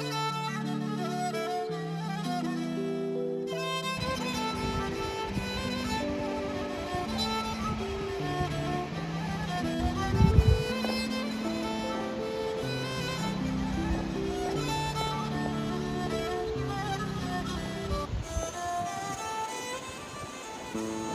Thank mm -hmm. you.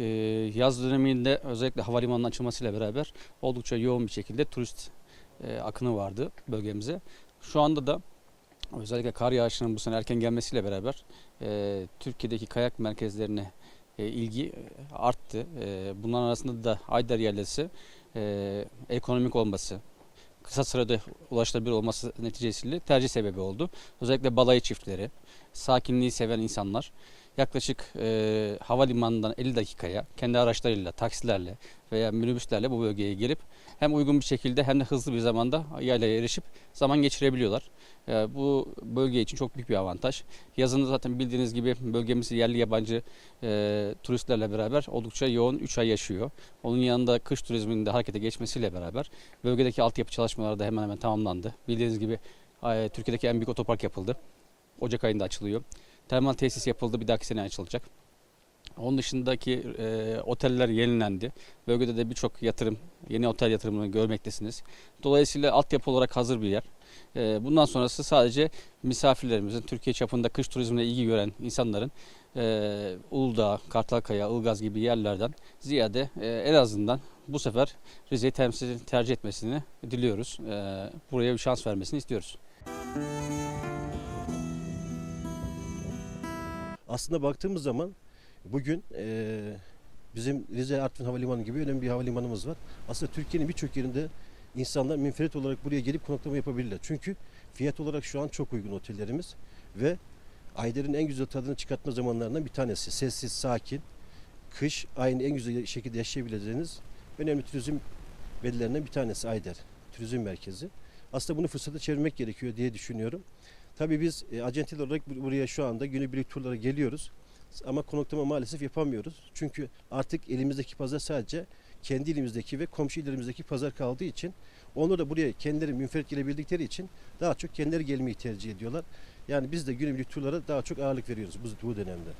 Ee, yaz döneminde özellikle havalimanının açılmasıyla beraber oldukça yoğun bir şekilde turist e, akını vardı bölgemize. Şu anda da özellikle kar yağışının bu sene erken gelmesiyle beraber e, Türkiye'deki kayak merkezlerine e, ilgi arttı. Bunların arasında da Ayder Yaylası e, ekonomik olması, kısa sürede ulaşılabilir olması neticesiyle tercih sebebi oldu. Özellikle balayı çiftleri, sakinliği seven insanlar yaklaşık e, havalimanından 50 dakikaya kendi araçlarıyla, taksilerle veya minibüslerle bu bölgeye gelip hem uygun bir şekilde hem de hızlı bir zamanda yaylaya erişip zaman geçirebiliyorlar. E, bu bölge için çok büyük bir avantaj. Yazın zaten bildiğiniz gibi bölgemiz yerli yabancı e, turistlerle beraber oldukça yoğun 3 ay yaşıyor. Onun yanında kış turizminin de harekete geçmesiyle beraber bölgedeki altyapı çalışmaları da hemen hemen tamamlandı. Bildiğiniz gibi e, Türkiye'deki en büyük otopark yapıldı. Ocak ayında açılıyor. Termal tesis yapıldı bir dahaki sene açılacak. Onun dışındaki e, oteller yenilendi. Bölgede de birçok yatırım, yeni otel yatırımını görmektesiniz. Dolayısıyla altyapı olarak hazır bir yer. E, bundan sonrası sadece misafirlerimizin, Türkiye çapında kış turizmine ilgi gören insanların e, Uludağ, Kartalkaya, Ilgaz gibi yerlerden ziyade e, en azından bu sefer Rize'yi tercih etmesini diliyoruz. E, buraya bir şans vermesini istiyoruz. Aslında baktığımız zaman bugün eee, bizim Rize Artvin Havalimanı gibi önemli bir havalimanımız var. Aslında Türkiye'nin birçok yerinde insanlar münferit olarak buraya gelip konaklama yapabilirler. Çünkü fiyat olarak şu an çok uygun otellerimiz ve Ayder'in en güzel tadını çıkartma zamanlarından bir tanesi. Sessiz, sakin, kış aynı en güzel şekilde yaşayabileceğiniz önemli turizm beldilerinden bir tanesi Ayder. Turizm merkezi. Aslında bunu fırsata çevirmek gerekiyor diye düşünüyorum. Tabii biz e, acentel olarak bur- buraya şu anda günübirlik turlara geliyoruz. Ama konaklama maalesef yapamıyoruz. Çünkü artık elimizdeki pazar sadece kendi ilimizdeki ve komşu illerimizdeki pazar kaldığı için onlar da buraya kendileri münferit gelebildikleri için daha çok kendileri gelmeyi tercih ediyorlar. Yani biz de günübirlik turlara daha çok ağırlık veriyoruz bu, bu dönemde.